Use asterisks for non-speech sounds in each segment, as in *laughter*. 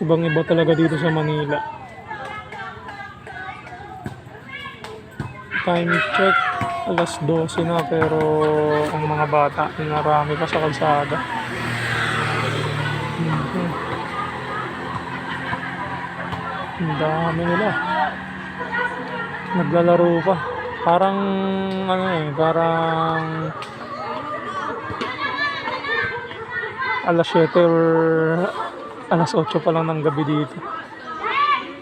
Ibang iba talaga dito sa Manila. Time check, alas 12 na pero ang mga bata, narami pa sa kalsada. Mhm. Ang dami nila. Naglalaro pa. Parang ano eh, parang alas 7 or alas 8 pa lang ng gabi dito.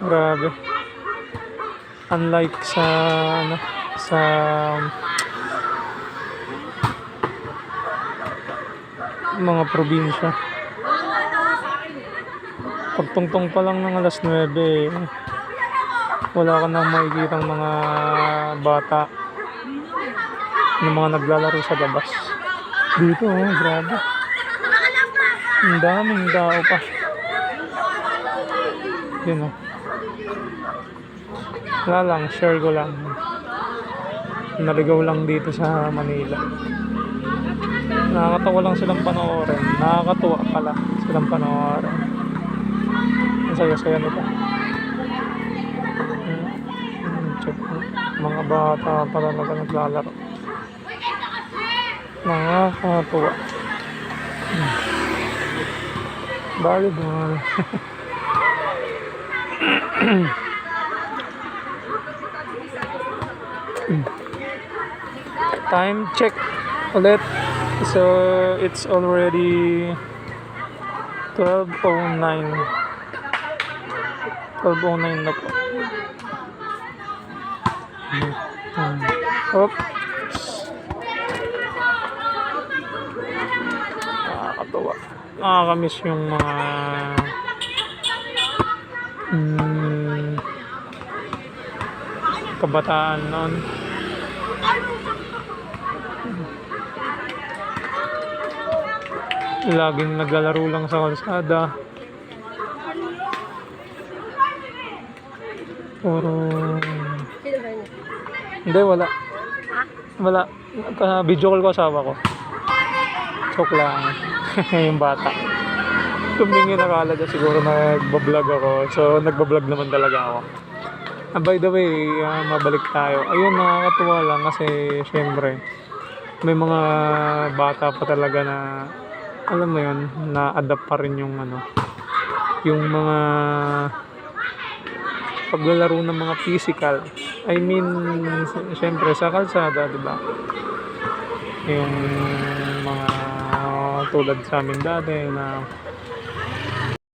Grabe. Unlike sa ano, sa mga probinsya. Pagtungtong pa lang ng alas 9, eh, wala ka nang makikita mga bata ng mga naglalaro sa labas. Dito, oh, grabe. Ang daming tao pa. Yun oh. Wala lang, share ko lang. Naligaw lang dito sa Manila. Nakakatawa lang silang panoorin. Nakakatuwa pala silang panoorin. Ang saya-saya nito. Hmm. Mga bata pa talaga naglalaro. Nakakatuwa. Hmm. Volleyball. *laughs* *clears throat* Time check ulit. So, it's already 12.09. 12.09 na po. Hmm. Oops. Nakakatawa. Nakakamiss yung mga mm, kabataan noon. Laging naglalaro lang sa kalsada. Puro... Hindi, wala. Wala. Ka- video call ko asawa ko. Joke lang. *laughs* yung bata. Tumingin akala niya siguro nagbablog ako. So, nagbablog naman talaga ako. Ah, by the way, ah, mabalik tayo. Ayun, nakakatuwa lang kasi syempre, may mga bata pa talaga na, alam mo yun, na-adapt pa rin yung ano, yung mga paglalaro ng mga physical. I mean, sy- syempre sa kalsada, di ba? Yung mga tulad sa amin dati na